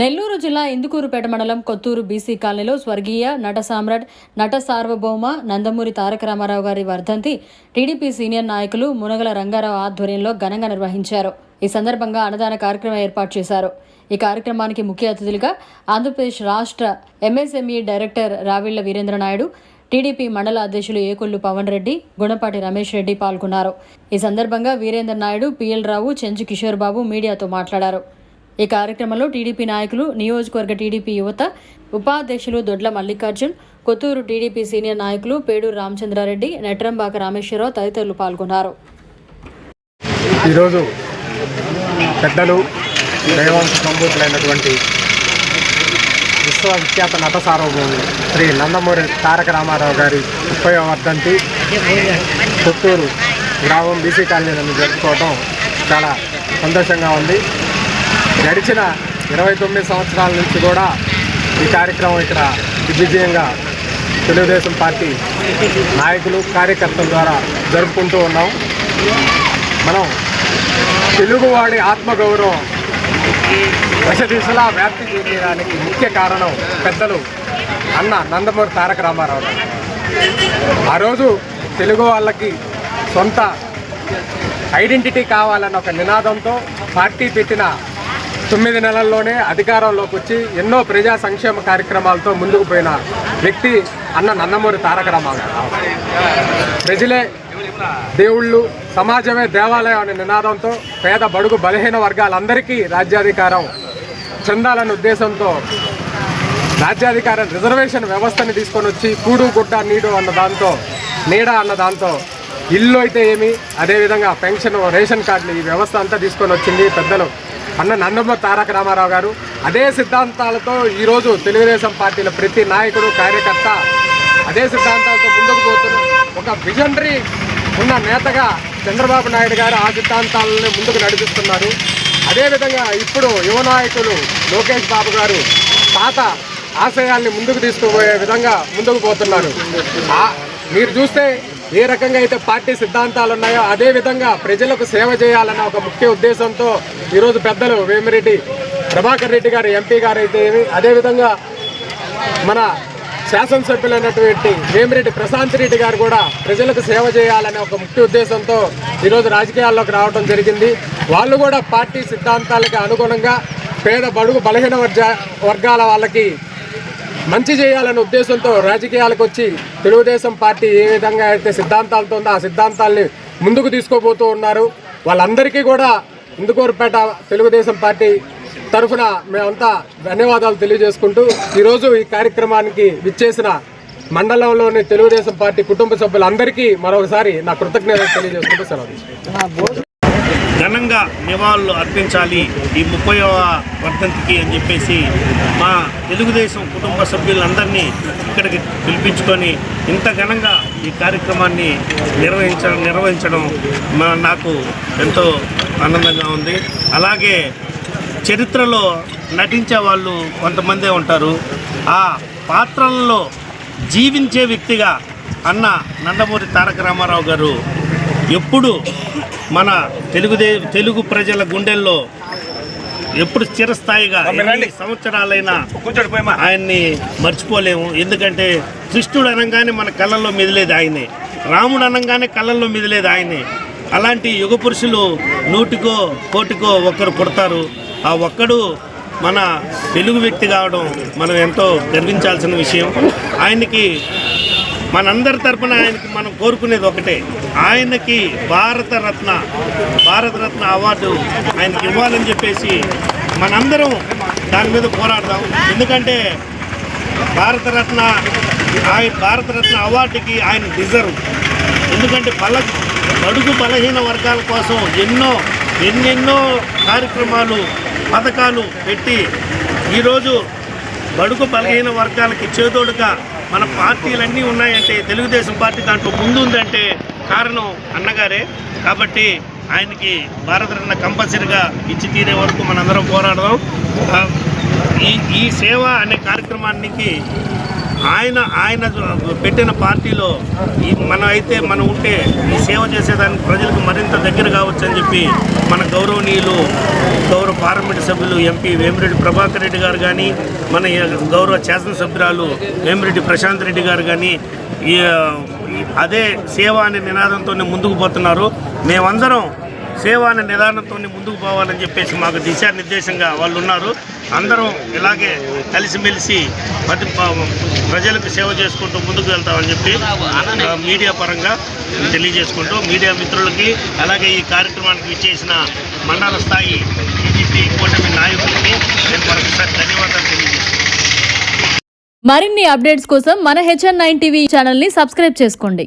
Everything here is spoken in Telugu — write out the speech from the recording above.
నెల్లూరు జిల్లా ఇందుకూరుపేట మండలం కొత్తూరు బీసీ కాలనీలో స్వర్గీయ నట సామ్రాట్ నట సార్వభౌమ నందమూరి తారక రామారావు గారి వర్ధంతి టీడీపీ సీనియర్ నాయకులు మునగల రంగారావు ఆధ్వర్యంలో ఘనంగా నిర్వహించారు. ఈ సందర్భంగా అన్నదాన కార్యక్రమం ఏర్పాటు చేశారు. ఈ కార్యక్రమానికి ముఖ్య అతిథులుగా ఆంధ్రప్రదేశ్ రాష్ట్ర MSME director రావిళ్ళ Virendra Naidu TDP మండల అధ్యక్షులు ఏకొల్లు పవన్ రెడ్డి గుణపాటి రమేష్ రెడ్డి పాల్గొన్నారు. ఈ సందర్భంగా వీరేంద్ర నాయుడు పిఎల్ రావు చెంచు కిషోర్ బాబు మీడియాతో మాట్లాడారు. ఈ కార్యక్రమంలో టీడీపీ నాయకులు నియోజకవర్గ టీడీపీ యువత ఉపాధ్యక్షులు దొడ్ల మల్లికార్జున్ కొత్తూరు టీడీపీ సీనియర్ నాయకులు పేడూరు రామచంద్రారెడ్డి నెట్రంబాక రామేశ్వరరావు తదితరులు పాల్గొన్నారు. ఈరోజు పెద్దలు దైవాంశ సంభూతులైనటువంటి విశ్వవిఖ్యాత నట సార్వభౌములు శ్రీ నందమూరి తారక రామారావు గారి ముప్పై వర్ధంతి కొత్తూరు గ్రామం బీసీ కాలనీ నన్ను జరుపుకోవడం చాలా సంతోషంగా ఉంది. గడిచిన ఇరవై తొమ్మిది సంవత్సరాల నుంచి కూడా ఈ కార్యక్రమం ఇక్కడ దిగ్విజయంగా తెలుగుదేశం పార్టీ నాయకులు కార్యకర్తల ద్వారా జరుపుకుంటూ ఉన్నాం. మనం తెలుగువాడి ఆత్మగౌరవం దశ దిశలా వ్యాప్తి చెందడానికి ముఖ్య కారణం పెద్దలు అన్న నందమూరి తారక రామారావు ఆ రోజు తెలుగు వాళ్ళకి సొంత ఐడెంటిటీ కావాలన్న ఒక నినాదంతో పార్టీ పెట్టిన తొమ్మిది నెలల్లోనే అధికారంలోకి వచ్చి ఎన్నో ప్రజా సంక్షేమ కార్యక్రమాలతో ముందుకు పోయిన వ్యక్తి అన్న నందమూరి తారక రామారావు ప్రజలే దేవుళ్ళు సమాజమే దేవాలయం అనే నినాదంతో పేద బడుగు బలహీన వర్గాలందరికీ రాజ్యాధికారం చెందాలనే ఉద్దేశంతో రాజ్యాధికార రిజర్వేషన్ వ్యవస్థని తీసుకొని వచ్చి కూడు గుడ్డ నీడు అన్న దాంతో నీడ అన్న దాంతో ఇల్లు అయితే ఏమి అదేవిధంగా పెన్షన్ రేషన్ కార్డులు ఈ వ్యవస్థ అంతా తీసుకొని వచ్చింది పెద్దలు. అన్న నందమ్మ తారక రామారావు గారు. అదే సిద్ధాంతాలతో ఈరోజు తెలుగుదేశం పార్టీల ప్రతి నాయకుడు కార్యకర్త అదే సిద్ధాంతాలతో ముందుకు పోతున్న ఒక విజనరీ ఉన్న నేతగా చంద్రబాబు నాయుడు గారు ఆ సిద్ధాంతాలను ముందుకు నడిపిస్తున్నారు. అదేవిధంగా ఇప్పుడు యువ నాయకులు లోకేష్ బాబు గారు పాత ఆశయాల్ని ముందుకు తీసుకుపోయే విధంగా ముందుకు పోతున్నారు. మీరు చూస్తే ఏ రకంగా అయితే పార్టీ సిద్ధాంతాలు ఉన్నాయో అదే విధంగా ప్రజలకు సేవ చేయాలన్న ఒక ముఖ్య ఉద్దేశంతో ఈరోజు పెద్దలు వేమిరెడ్డి ప్రభాకర్ రెడ్డి గారు ఎంపీ గారు అయితే ఏమి అదేవిధంగా మన శాసనసభ్యులైనటువంటి వేమిరెడ్డి ప్రశాంత్ రెడ్డి గారు కూడా ప్రజలకు సేవ చేయాలనే ఒక ముఖ్య ఉద్దేశంతో ఈరోజు రాజకీయాల్లోకి రావడం జరిగింది. వాళ్ళు కూడా పార్టీ సిద్ధాంతాలకు అనుగుణంగా పేద బడుగు బలహీన వర్జ వర్గాల వాళ్ళకి మంచి చేయాలనే ఉద్దేశంతో రాజకీయాలకు వచ్చి తెలుగుదేశం పార్టీ ఏ విధంగా అయితే సిద్ధాంతాలతో ఉందో ఆ సిద్ధాంతాల్ని ముందుకు తీసుకోబోతూ ఉన్నారు. వాళ్ళందరికీ కూడా ఇందుకూరుపేట తెలుగుదేశం పార్టీ తరఫున మేమంతా ధన్యవాదాలు తెలియజేసుకుంటూ ఈరోజు ఈ కార్యక్రమానికి విచ్చేసిన మండలంలోని తెలుగుదేశం పార్టీ కుటుంబ సభ్యులందరికీ మరొకసారి నా కృతజ్ఞతలు తెలియజేసుకుంటూ సెలవు ఘనంగా నివాళులు అర్పించాలి. ఈ ముప్పైవ వర్ధంతికి అని చెప్పేసి మా తెలుగుదేశం కుటుంబ సభ్యులందరినీ ఇక్కడికి పిలిపించుకొని ఇంత ఘనంగా ఈ కార్యక్రమాన్ని నిర్వహించడం నిర్వహించడం మా నాకు ఎంతో ఆనందంగా ఉంది. అలాగే చరిత్రలో నటించే వాళ్ళు కొంతమందే ఉంటారు. ఆ పాత్రలలో జీవించే వ్యక్తిగా అన్న నందమూరి తారక రామారావు గారు ఎప్పుడు మన తెలుగుదే తెలుగు ప్రజల గుండెల్లో ఎప్పుడు చిరస్థాయిగా ఎన్ని సంవత్సరాలైనా ఆయన్ని మర్చిపోలేము. ఎందుకంటే కృష్ణుడు అనగానే మన కళ్ళల్లో మెదిలేది ఆయనే. రాముడు అనగానే కళ్ళల్లో మెదిలేది ఆయనే. అలాంటి యుగ పురుషులు నూటికో కోటికో ఒక్కరు పుడతారు. ఆ ఒక్కడు మన తెలుగు వ్యక్తి కావడం మనం ఎంతో గర్వించాల్సిన విషయం. ఆయనకి మనందరి తరపున ఆయనకి మనం కోరుకునేది ఒకటే. ఆయనకి భారతరత్న భారతరత్న అవార్డు ఆయనకి ఇవ్వాలని చెప్పేసి మనందరం దాని మీద పోరాడదాం. ఎందుకంటే భారతరత్న ఆయన భారతరత్న అవార్డుకి ఆయన డిజర్వ్. ఎందుకంటే బల బడుగు బలహీన వర్గాల కోసం ఎన్నో ఎన్నెన్నో కార్యక్రమాలు పథకాలు పెట్టి ఈరోజు బడుగు బలహీన వర్గాలకి చేదోడుగా మన పార్టీలన్నీ ఉన్నాయంటే తెలుగుదేశం పార్టీ దాంట్లో ముందుందంటే కారణం అన్నగారే. కాబట్టి ఆయనకి భారతరత్న కంపల్సరీగా ఇచ్చి తీరే వరకు మనందరం పోరాడదాం. ఈ ఈ సేవ అనే కార్యక్రమానికి ఆయన ఆయన పెట్టిన పార్టీలో ఈ మనం అయితే మనం ఉంటే ఈ సేవ చేసేదానికి ప్రజలకు మరింత దగ్గర కావచ్చు అని చెప్పి మన గౌరవనీయులు గౌరవ పార్లమెంట్ సభ్యులు ఎంపీ వేమిరెడ్డి ప్రభాకర్ రెడ్డి గారు కానీ మన గౌరవ శాసనసభ్యురాలు వేమిరెడ్డి ప్రశాంత్ రెడ్డి గారు కానీ ఈ అదే సేవ అనే నినాదంతో ముందుకు పోతున్నారు. మేమందరం సేవ అనే నిదానంతో ముందుకు పోవాలని చెప్పేసి మాకు దిశానిర్దేశంగా వాళ్ళు ఉన్నారు. అందరం ఇలాగే కలిసిమెలిసి ప్రతి ప్రజలకు సేవ చేసుకుంటూ ముందుకు వెళ్తామని చెప్పి మీడియా పరంగా తెలియజేసుకుంటూ మీడియా మిత్రులకి అలాగే ఈ కార్యక్రమానికి విచ్చేసిన మండల స్థాయి టీడీపీ కూటమి నాయకులకి నేను మరొకసారి ధన్యవాదాలు తెలియజేస్తున్నాను. మరిన్ని అప్డేట్స్ కోసం మన హెచ్ఎన్ నైన్ టీవీ ఛానల్ని సబ్స్క్రైబ్ చేసుకోండి.